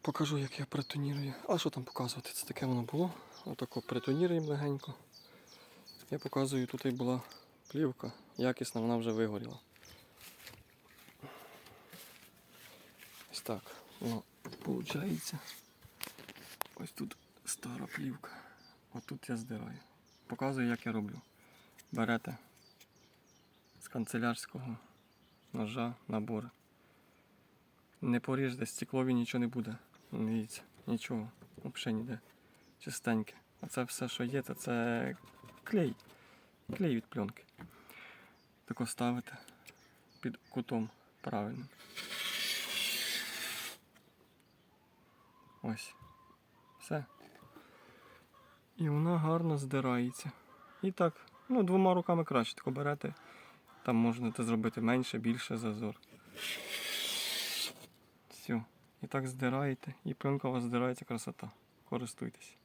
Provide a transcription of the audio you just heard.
Покажу, як я притонірую. А що там показувати? Це таке воно було. Отако притоніруємо легенько. Я показую, тут і була плівка. Якісна, вона вже вигоріла. Ось так. Воно виходить. Ось тут стара плівка. Отут я здираю. Показую, як я роблю. Берете з канцелярського ножа набор. Не поріжте, стеклові нічого не буде. Дивіться, нічого, взагалі ніде. Чистеньке. А це все, що є, то це клей. Клей від пленки. Тако ставите під кутом правильно. Ось. Все. І вона гарно здирається. І так, ну, двома руками краще. Тако берете. Там можна зробити менше, більше зазор. Все. І так здираєте. І пленка у вас здирається красота. Користуйтесь.